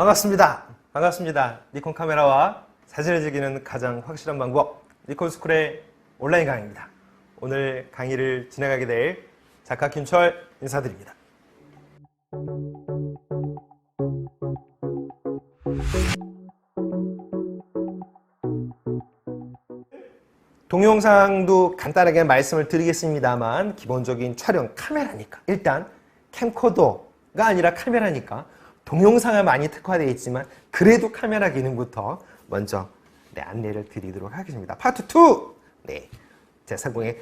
반갑습니다. 반갑습니다. 니콘 카메라와 사진을 즐기는 가장 확실한 방법, 니콘 스쿨의 온라인 강의입니다. 오늘 강의를 진행하게 될 작가 김철 인사드립니다. 동영상도 간단하게 말씀을 드리겠습니다만 기본적인 촬영 카메라니까 일단 캠코더가 아니라 카메라니까 동영상에 많이 특화되어 있지만 그래도 카메라 기능부터 먼저 네, 안내를 드리도록 하겠습니다. 파트 2! 네, 제3공의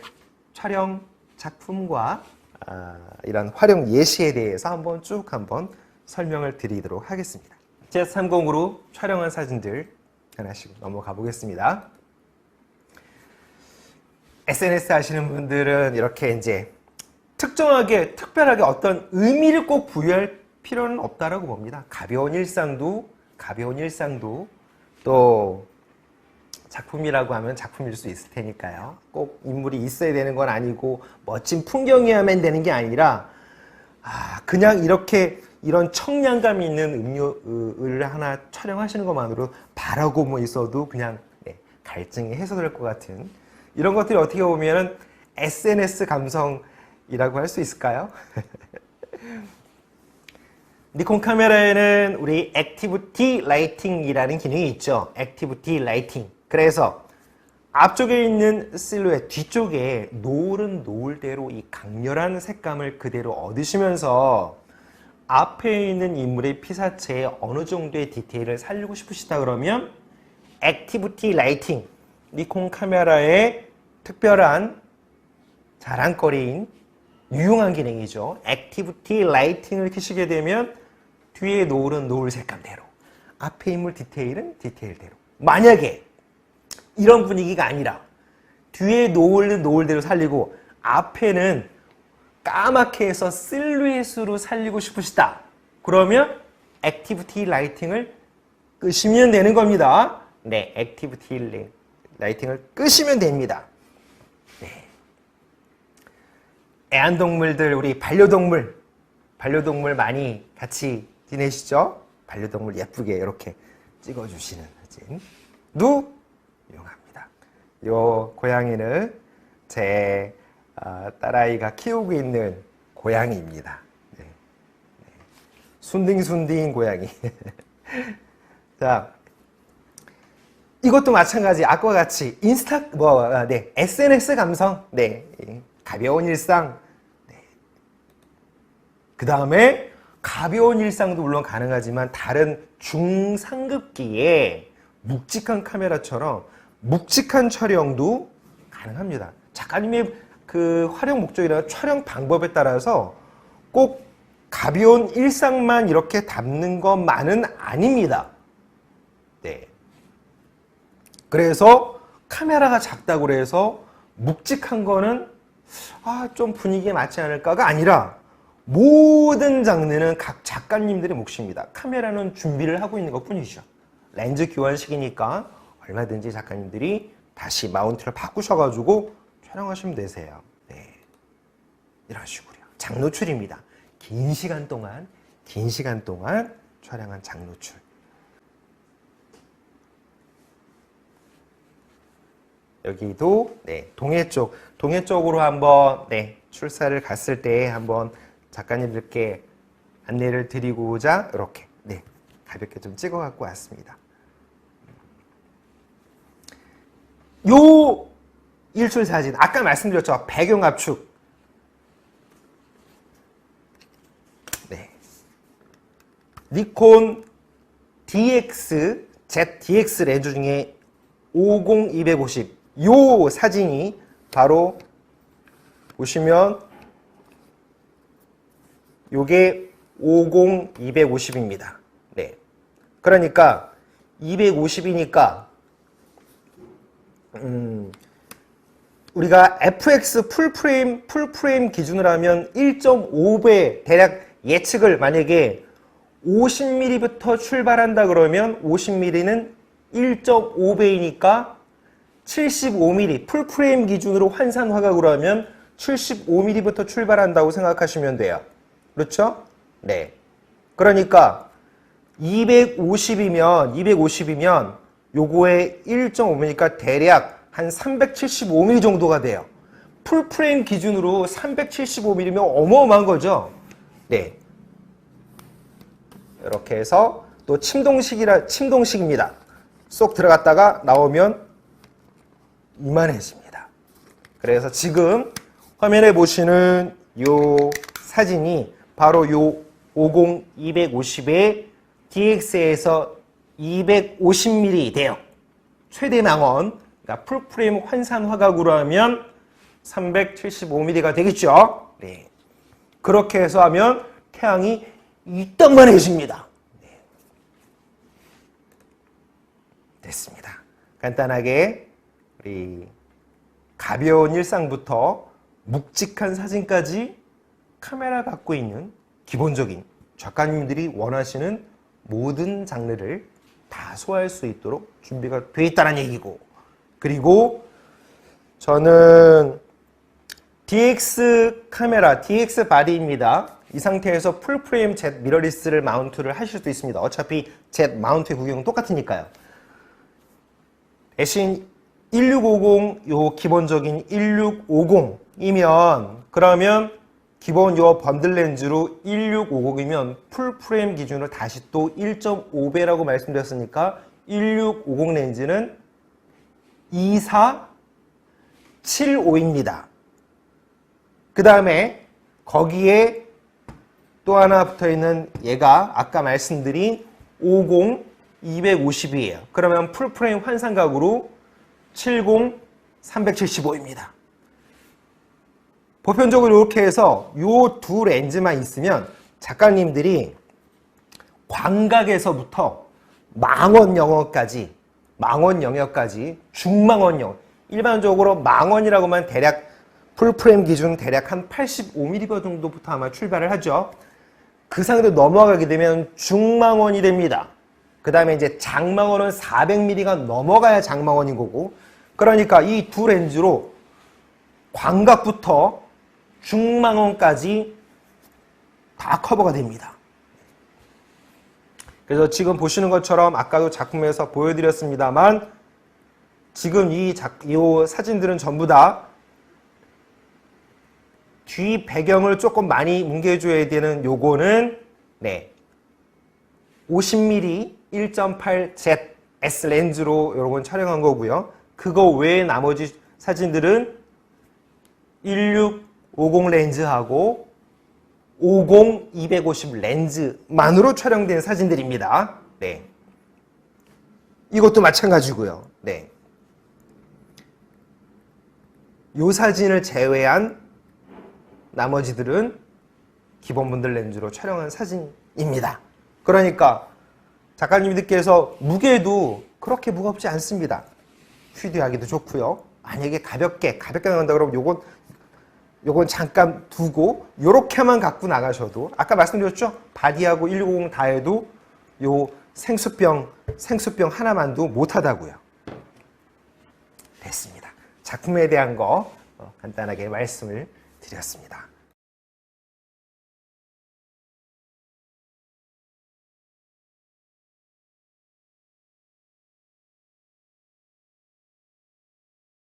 촬영 작품과 아, 이런 활용 예시에 대해서 한번 쭉 한번 설명을 드리도록 하겠습니다. 제3공으로 촬영한 사진들 하나씩 넘어가 보겠습니다. SNS 하시는 분들은 이렇게 이제 특정하게, 특별하게 어떤 의미를 꼭 부여할 필요는 없다라고 봅니다. 가벼운 일상도, 가벼운 일상도 또 작품이라고 하면 작품일 수 있을 테니까요. 꼭 인물이 있어야 되는 건 아니고 멋진 풍경이어야만 되는 게 아니라 아, 그냥 이렇게 이런 청량감 있는 음료를 하나 촬영하시는 것만으로 바라고 뭐 있어도 그냥 네, 갈증이 해소될 것 같은 이런 것들이 어떻게 보면은 SNS 감성이라고 할 수 있을까요? 니콘 카메라에는 우리 액티비티 라이팅이라는 기능이 있죠. 액티비티 라이팅. 그래서 앞쪽에 있는 실루엣, 뒤쪽에 노을은 노을대로 이 강렬한 색감을 그대로 얻으시면서 앞에 있는 인물의 피사체에 어느 정도의 디테일을 살리고 싶으시다 그러면 액티비티 라이팅, 니콘 카메라의 특별한 자랑거리인 유용한 기능이죠. 액티비티 라이팅을 켜시게 되면 뒤에 노을은 노을 색감대로, 앞에 인물 디테일은 디테일대로. 만약에 이런 분위기가 아니라 뒤에 노을은 노을대로 살리고 앞에는 까맣게 해서 실루엣으로 살리고 싶으시다. 그러면 액티비티 라이팅을 끄시면 되는 겁니다. 네, 액티비티 라이팅을 끄시면 됩니다. 네. 애완동물들, 우리 반려동물, 반려동물 많이 같이 지내시죠? 반려동물 예쁘게 이렇게 찍어주시는 사진도 이용합니다. 요 고양이는 제 아, 딸아이가 키우고 있는 고양이입니다. 네. 네. 순딩순딩 고양이. 자, 이것도 마찬가지. 아까 같이 인스타 뭐 아, 네, SNS 감성. 네. 가벼운 일상. 네. 그 다음에 가벼운 일상도 물론 가능하지만 다른 중상급기에 묵직한 카메라처럼 묵직한 촬영도 가능합니다. 작가님의 그 활용 목적이나 촬영 방법에 따라서 꼭 가벼운 일상만 이렇게 담는 것만은 아닙니다. 네. 그래서 카메라가 작다고 해서 묵직한 거는 아, 좀 분위기에 맞지 않을까가 아니라 모든 장르는 각 작가님들의 몫입니다. 카메라는 준비를 하고 있는 것 뿐이죠. 렌즈 교환식이니까 얼마든지 작가님들이 다시 마운트를 바꾸셔가지고 촬영하시면 되세요. 네. 이런 식으로요. 장노출입니다. 긴 시간 동안, 긴 시간 동안 촬영한 장노출. 여기도 네, 동해 쪽, 동해 쪽으로 한번 네, 출사를 갔을 때 한번 작가님들께 안내를 드리고자 이렇게 네, 가볍게 좀 찍어 갖고 왔습니다. 요 일출 사진 아까 말씀드렸죠? 배경 압축. 네. 니콘 DX ZDX 렌즈 중에 50250 요 사진이 바로 보시면 요게 50250입니다. 네. 그러니까 250이니까 음, 우리가 FX 풀프레임 풀프레임 기준으로 하면 1.5배 대략 예측을 만약에 50mm부터 출발한다 그러면 50mm는 1.5배이니까 75mm 풀프레임 기준으로 환산 화각으로 하면 75mm부터 출발한다고 생각하시면 돼요. 그렇죠? 네. 그러니까 250이면 250이면 요거의 1.5mm니까 대략 한 375mm 정도가 돼요. 풀프레임 기준으로 375mm면 어마어마한 거죠. 네. 이렇게 해서 또 침동식이라 침동식입니다. 쏙 들어갔다가 나오면 이만해집니다. 그래서 지금 화면에 보시는 요 사진이 바로 요 50 250의 DX에서 250mm 대역 최대 망원 그러니까 풀프레임 환산 화각으로 하면 375mm가 되겠죠. 네. 그렇게 해서 하면 태양이 이떡만해집니다. 네. 됐습니다. 간단하게 우리 가벼운 일상부터 묵직한 사진까지 카메라 갖고 있는 기본적인 작가님들이 원하시는 모든 장르를 다 소화할 수 있도록 준비가 돼 있다는 얘기고 그리고 저는 DX 카메라, DX 바디입니다. 이 상태에서 풀프레임 Z 미러리스를 마운트를 하실 수 있습니다. 어차피 Z 마운트의 구경은 똑같으니까요. 대신 1650, 요 기본적인 1650이면 그러면 기본 요 번들 렌즈로 1650이면 풀프레임 기준으로 다시 또 1.5배라고 말씀드렸으니까 1650 렌즈는 2475입니다. 그 다음에 거기에 또 하나 붙어 있는 얘가 아까 말씀드린 50 250이에요. 그러면 풀프레임 환상각으로 70 375입니다. 보편적으로 이렇게 해서 요두 렌즈만 있으면 작가님들이 광각에서부터 망원 영역까지 망원 영역까지 중망원 영역 일반적으로 망원이라고만 대략 풀프레임 기준 대략 한 85mm 정도부터 아마 출발을 하죠. 그 상태로 넘어가게 되면 중망원이 됩니다. 그 다음에 이제 장망원은 400mm가 넘어가야 장망원인 거고 그러니까 이 두 렌즈로 광각부터 중망원까지 다 커버가 됩니다. 그래서 지금 보시는 것처럼 아까도 작품에서 보여드렸습니다만 지금 이, 작, 이 사진들은 전부 다 뒤 배경을 조금 많이 뭉개줘야 되는 요거는 네 50mm 1.8Z S 렌즈로 여러분 촬영한 거고요. 그거 외에 나머지 사진들은 1650 렌즈하고 50 250 렌즈만으로 촬영된 사진들입니다. 네. 이것도 마찬가지고요. 네. 요 사진을 제외한 나머지들은 기본 분들 렌즈로 촬영한 사진입니다. 그러니까 작가님들께서 무게도 그렇게 무겁지 않습니다. 휴대하기도 좋고요. 만약에 가볍게 가볍게 나간다 그러면 요건 요건 잠깐 두고 요렇게만 갖고 나가셔도 아까 말씀드렸죠? 바디하고 160 다 해도 요 생수병 생수병 하나만도 못 하다고요. 됐습니다. 작품에 대한 거 어, 간단하게 말씀을 드렸습니다.